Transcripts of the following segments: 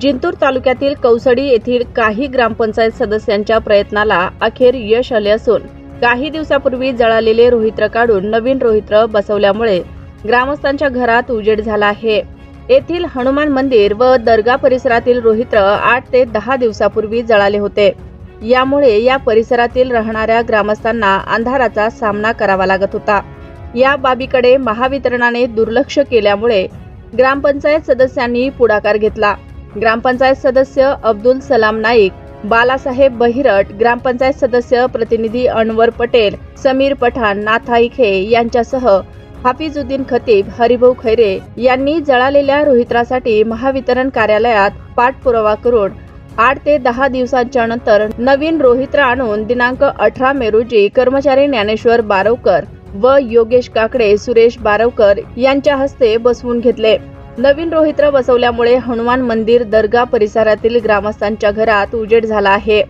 जिंतूर तालुक्यातील कौसडी येथील काही ग्रामपंचायत सदस्यांच्या प्रयत्नाला अखेर यश आले असून काही दिवसापूर्वी जळालेले रोहित्र काढून नवीन रोहित्र बसवल्यामुळे ग्रामस्थांच्या घरात उजेड झाला आहे. येथील हनुमान मंदिर व दर्गा परिसरातील रोहित्र आठ ते दहा दिवसापूर्वी जळाले होते. यामुळे या परिसरातील राहणाऱ्या ग्रामस्थांना अंधाराचा सामना करावा लागत होता. या बाबीकडे महावितरणाने दुर्लक्ष केल्यामुळे ग्रामपंचायत सदस्यांनी पुढाकार घेतला. ग्रामपंचायत सदस्य अब्दुल सलाम नाईक बालासाहेब बहिरट ग्रामपंचायत सदस्य प्रतिनिधी अनवर पटेल समीर पठाण नाथाई खे यांच्यासह हाफिजुद्दीन खतीब हरिभाऊ खैरे यांनी जळालेल्या रोहित्रासाठी महावितरण कार्यालयात पाठपुरावा करून आठ ते दहा दिवसांच्या नंतर नवीन रोहित्र आणून दिनांक अठरा मे रोजी कर्मचारी ज्ञानेश्वर बारवकर व योगेश काकडे सुरेश बारवकर यांच्या हस्ते बसवून घेतले. नवीन रोहित्र बसवल्यामुळे हनुमान मंदिर दर्गा परिसरातील ग्रामस्थांच्या घरात उजेड झाला आहे.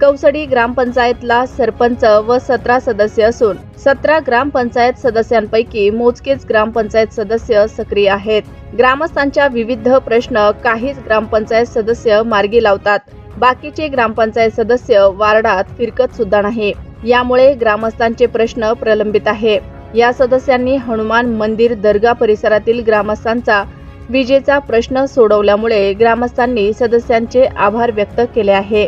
कौसडी ग्रामपंचायतला सरपंच व सतरा सदस्य असून सतरा ग्रामपंचायत सदस्यांपैकी मोजकेच ग्रामपंचायत सदस्य सक्रिय आहेत. ग्रामस्थांच्या विविध प्रश्न काहीच ग्रामपंचायत सदस्य मार्गी लावतात. बाकीचे ग्रामपंचायत सदस्य वार्डात फिरकत सुद्धा नाही. यामुळे ग्रामस्थांचे प्रश्न प्रलंबित आहे. या सदस्यांनी हनुमान मंदिर दर्गा परिसरातील ग्रामस्थांचा विजेचा प्रश्न सोडवल्यामुळे ग्रामस्थांनी सदस्यांचे आभार व्यक्त केले आहे.